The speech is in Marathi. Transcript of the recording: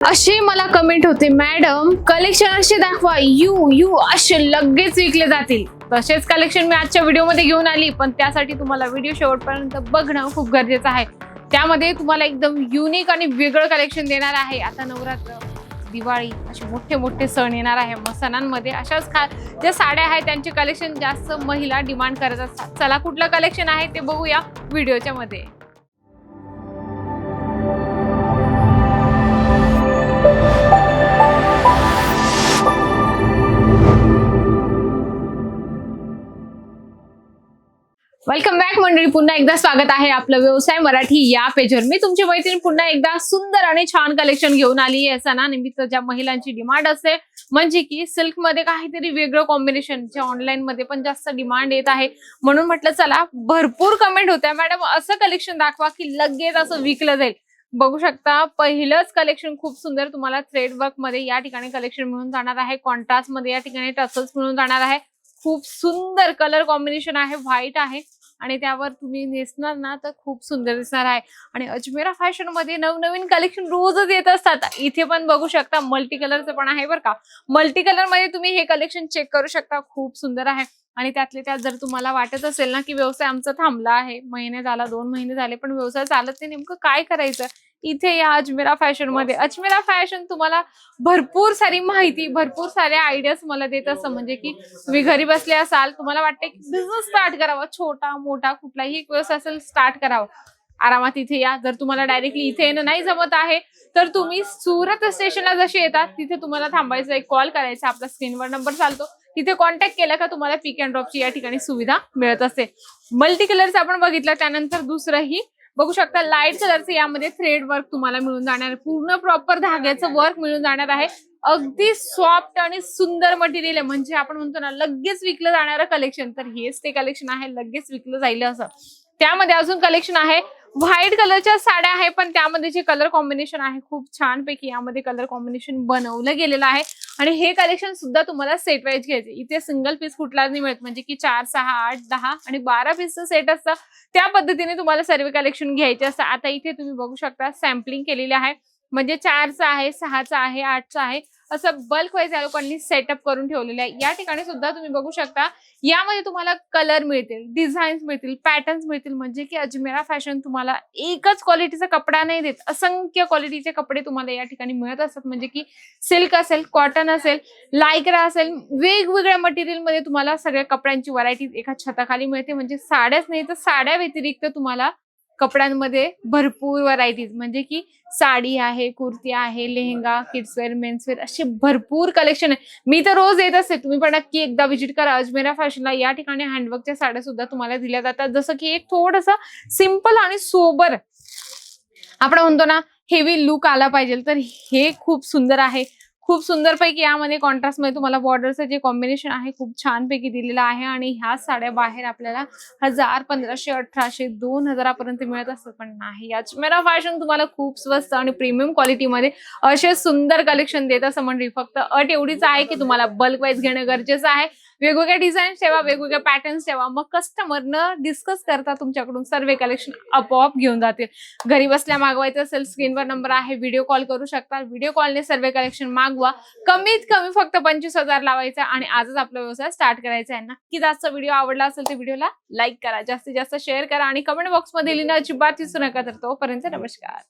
अशी मला कमेंट होते मॅडम कलेक्शन असे दाखवा यू यू असे लगेच विकले जातील. तसेच कलेक्शन मी आजच्या व्हिडिओमध्ये घेऊन आली पण त्यासाठी तुम्हाला व्हिडिओ शेवटपर्यंत बघणं खूप गरजेचं आहे. त्यामध्ये तुम्हाला एकदम युनिक आणि वेगळं कलेक्शन देणार आहे. आता नवरात्र दिवाळी असे मोठे मोठे सण येणार आहे. मग सणांमध्ये अशाच खा ज्या साड्या आहेत त्यांचे कलेक्शन जास्त महिला डिमांड करत असतात. चला कुठलं कलेक्शन आहे ते बघूया व्हिडिओच्या मध्ये. वेलकम बॅक मंडळी. पुन्हा एकदा स्वागत आहे आपलं व्यवसाय मराठी या पेजवर मी तुमची मैत्रीण पुन्हा एकदा सुंदर आणि छान कलेक्शन घेऊन आली आहे. सणानिमित्त ज्या महिलांची डिमांड असते म्हणजे की सिल्कमध्ये काहीतरी वेगळं कॉम्बिनेशन जे ऑनलाईन मध्ये पण जास्त डिमांड येत आहे. म्हणून म्हटलं चला भरपूर कमेंट होत्या. मॅडम असं कलेक्शन दाखवा की लगेच असं विकलं जाईल. बघू शकता पहिलंच कलेक्शन खूप सुंदर तुम्हाला थ्रेड वर्कमध्ये या ठिकाणी कलेक्शन मिळून जाणार आहे. कॉन्ट्रास्टमध्ये या ठिकाणी टसल्स मिळून जाणार आहे. खूप सुंदर कलर कॉम्बिनेशन आहे. व्हाईट आहे. आणि त्यावर तुम्ही नेसणार ना तर खूप सुंदर दिसणार आहे. आणि अजमेरा फॅशनमध्ये नवनवीन कलेक्शन रोजच येत असतात. इथे पण बघू शकता मल्टी कलरचं पण आहे बरं का. मल्टी कलरमध्ये तुम्ही हे कलेक्शन चेक करू शकता. खूप सुंदर आहे. आणि त्यातले त्यात जर तुम्हाला वाटत असेल ना की व्यवसाय आमचा थांबला आहे महिने झाला दोन महिने झाले पण व्यवसाय चालत नाही नेमकं काय करायचं? इथे या अजमेरा फॅशनमध्ये. अजमेरा फॅशन तुम्हाला भरपूर सारी माहिती भरपूर साऱ्या आयडियाज मला देत असं म्हणजे की तुम्ही घरी बसले असाल तुम्हाला वाटते की बिझनेस स्टार्ट करावा छोटा मोठा कुठलाही एक व्यवसाय असेल स्टार्ट करावा. आरामात इथे या. जर तुम्हाला डायरेक्टली इथे येणं नाही जमत आहे तर तुम्ही सुरत स्टेशनला जसे येतात तिथे तुम्हाला थांबायचं एक कॉल करायचा आपला स्क्रीनवर नंबर चालतो. तिथे कॉन्टॅक्ट केला का तुम्हाला पिक अँड ड्रॉपची या ठिकाणी सुविधा मिळत असते. मल्टी कलर्स आपण बघितलं त्यानंतर दुसरंही बघू शकता लाइट कलरचं यामध्ये थ्रेड वर्क तुम्हाला मिळून जाणार. आहे पूर्ण प्रॉपर धाग्याचं वर्क मिळून जाणार आहे. अगदी सॉफ्ट आणि सुंदर मटेरियल आहे. म्हणजे आपण म्हणतो ना लगेच विकलं जाणारं कलेक्शन तर हेच ते कलेक्शन आहे लगेच विकलं जाईल असं. त्यामध्ये अजून कलेक्शन आहे. व्हाईट कलरच्या साड्या आहे पण त्यामध्ये जे कलर कॉम्बिनेशन आहे खूप छान पैकी यामध्ये कलर कॉम्बिनेशन बनवलं गेलेलं आहे. आणि हे कलेक्शन सुद्धा तुम्हाला सेट वाईज घ्यायचे. इथे सिंगल पीस कुठला नाही मिळत. म्हणजे की चार सहा आठ दहा आणि बारा पीसचं सेट असतं. त्या पद्धतीने तुम्हाला सर्व कलेक्शन घ्यायचे असतं. आता इथे तुम्ही बघू शकता सॅम्पलिंग केलेली आहे. म्हणजे चारचं आहे सहाचं आहे आठचं आहे. असं बल्क वाईज या लोकांनी सेटअप करून ठेवलेलं आहे. या ठिकाणी सुद्धा तुम्ही बघू शकता यामध्ये तुम्हाला कलर मिळतील डिझाईन्स मिळतील पॅटर्न्स मिळतील. म्हणजे की अजमेरा फॅशन तुम्हाला एकच क्वालिटीचा कपडा नाही देत. असंख्य क्वालिटीचे कपडे तुम्हाला या ठिकाणी मिळत असतात. म्हणजे की सिल्क असेल कॉटन असेल लायक्रा असेल वेगवेगळ्या मटेरियलमध्ये तुम्हाला सगळ्या कपड्यांची व्हरायटी एका छताखाली मिळते. म्हणजे साड्याच नाही तर साड्या व्यतिरिक्त तुम्हाला कपड्यांमध्ये भरपूर व्हरायटीज म्हणजे की साडी आहे कुर्ती आहे लेहंगा किड्सवेअर मेन्सवेअर असे भरपूर कलेक्शन आहे. मी तर रोज येत असते. तुम्ही पण नक्की एकदा व्हिजिट करा. अजमेरा फॅशनला या ठिकाणी हँडवर्कच्या साड्या सुद्धा तुम्हाला दिल्या जातात. जसं की एक थोडस सिंपल आणि सोबर आपण म्हणतो ना हेवी लुक आला पाहिजे. तर हे खूप सुंदर आहे. खूप सुंदरपैकी यामध्ये कॉन्ट्रास्टमध्ये तुम्हाला बॉर्डरचं जे कॉम्बिनेशन आहे खूप छानपैकी दिलेलं आहे आणि ह्या साड्या बाहेर आपल्याला हजार पंधराशे अठराशे दोन हजारापर्यंत मिळत असतात. पण नाही अजमेरा फॅशन तुम्हाला खूप स्वस्त आणि प्रीमियम क्वालिटीमध्ये असे सुंदर कलेक्शन देत असं म्हणजे फक्त अट एवढीच आहे की तुम्हाला बल्क वाईज घेणं गरजेचं आहे. वेगवेगळ्या डिझाईन्स ठेवा वेगवेगळ्या पॅटर्न्स ठेवा. मग कस्टमर न डिस्कस करता तुमच्याकडून सर्व कलेक्शन आपोआप घेऊन जातील. घरी बसल्या मागवायचं असेल स्क्रीनवर नंबर आहे व्हिडिओ कॉल करू शकता. व्हिडिओ कॉलने सर्व कलेक्शन मागवा कमीत कमी फक्त पंचवीस हजार लावायचा आणि आजच आपला व्यवसाय स्टार्ट करायचा आहे नक्की जास्त व्हिडिओ आवडला असेल तर व्हिडिओला लाईक करा जास्तीत जास्त शेअर करा आणि कमेंट बॉक्समध्ये लिहिणं अजिबात विसरू नका तर तोपर्यंत नमस्कार.